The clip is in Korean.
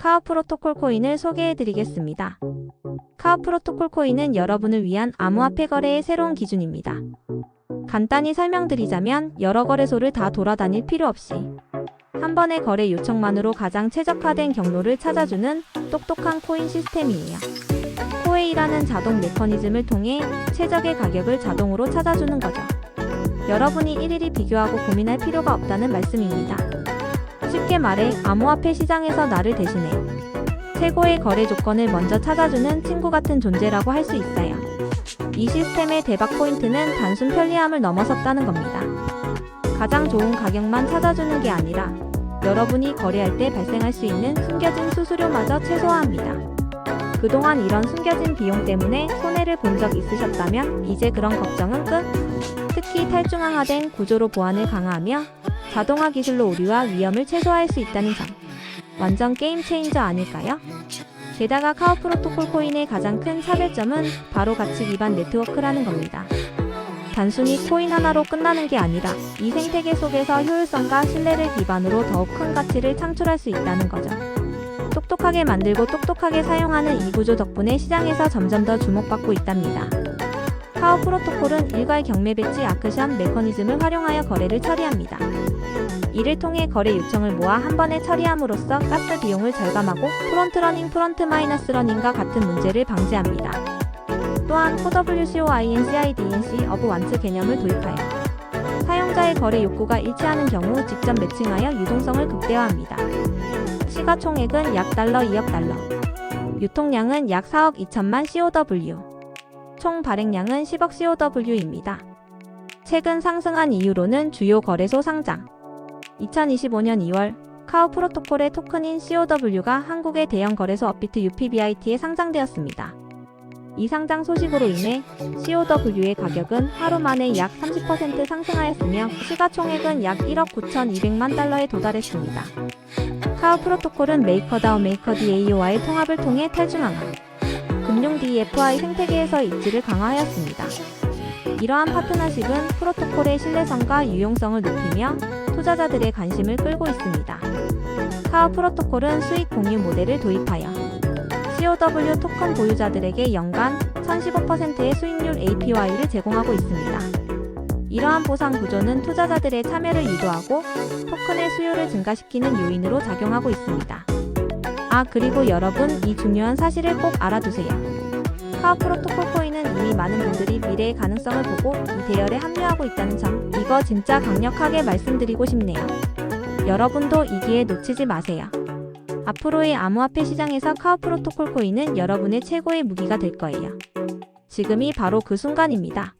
카우 프로토콜 코인을 소개해 드리겠습니다. 카우 프로토콜 코인은 여러분을 위한 암호화폐 거래의 새로운 기준입니다. 간단히 설명드리자면 여러 거래소를 다 돌아다닐 필요 없이 한 번의 거래 요청만으로 가장 최적화된 경로를 찾아주는 똑똑한 코인 시스템이에요. 코웨이라는 자동 메커니즘을 통해 최적의 가격을 자동으로 찾아주는 거죠. 여러분이 일일이 비교하고 고민할 필요가 없다는 말씀입니다. 쉽게 말해 암호화폐 시장에서 나를 대신해 최고의 거래 조건을 먼저 찾아주는 친구 같은 존재라고 할 수 있어요. 이 시스템의 대박 포인트는 단순 편리함을 넘어섰다는 겁니다. 가장 좋은 가격만 찾아주는 게 아니라 여러분이 거래할 때 발생할 수 있는 숨겨진 수수료마저 최소화합니다. 그동안 이런 숨겨진 비용 때문에 손해를 본 적 있으셨다면 이제 그런 걱정은 끝. 특히 탈중앙화된 구조로 보안을 강화하며 자동화 기술로 오류와 위험을 최소화할 수 있다는 점. 완전 게임 체인저 아닐까요? 게다가 카우 프로토콜 코인의 가장 큰 차별점은 바로 가치 기반 네트워크라는 겁니다. 단순히 코인 하나로 끝나는 게 아니라 이 생태계 속에서 효율성과 신뢰를 기반으로 더욱 큰 가치를 창출할 수 있다는 거죠. 똑똑하게 만들고 똑똑하게 사용하는 이 구조 덕분에 시장에서 점점 더 주목받고 있답니다. 카우 프로토콜은 일괄 경매 배치 아크션 메커니즘을 활용하여 거래를 처리합니다. 이를 통해 거래 요청을 모아 한 번에 처리함으로써 가스 비용을 절감하고 프론트 러닝 프론트 마이너스 러닝과 같은 문제를 방지합니다. 또한 COWCOINCIDNC 어브 완츠 개념을 도입하여 사용자의 거래 욕구가 일치하는 경우 직접 매칭하여 유동성을 극대화합니다. 시가총액은 약 달러 2억 달러, 유통량은 약 4억 2천만 COW, 총 발행량은 10억 COW입니다. 최근 상승한 이유로는 주요 거래소 상장, 2025년 2월 카우 프로토콜의 토큰인 COW가 한국의 대형 거래소 업비트 UPBIT에 상장되었습니다. 이 상장 소식으로 인해 COW의 가격은 하루 만에 약 30% 상승하였으며 시가총액은 약 1억 9,200만 달러에 도달했습니다. 카우 프로토콜은 메이커다운 메이커DAO와의 통합을 통해 탈중앙화, 금융 DFI 생태계에서 입지를 강화하였습니다. 이러한 파트너십은 프로토콜의 신뢰성과 유용성을 높이며 투자자들의 관심을 끌고 있습니다. 카우 프로토콜은 수익 공유 모델을 도입하여 COW 토큰 보유자들에게 연간 1015%의 수익률 APY를 제공하고 있습니다. 이러한 보상 구조는 투자자들의 참여를 유도하고 토큰의 수요를 증가시키는 요인으로 작용하고 있습니다. 아, 그리고 여러분, 이 중요한 사실을 꼭 알아두세요. 카우 프로토콜 코인은 이미 많은 분들이 미래의 가능성을 보고 이 대열에 합류하고 있다는 점, 이거 진짜 강력하게 말씀드리고 싶네요. 여러분도 이 기회 놓치지 마세요. 앞으로의 암호화폐 시장에서 카우 프로토콜 코인은 여러분의 최고의 무기가 될 거예요. 지금이 바로 그 순간입니다.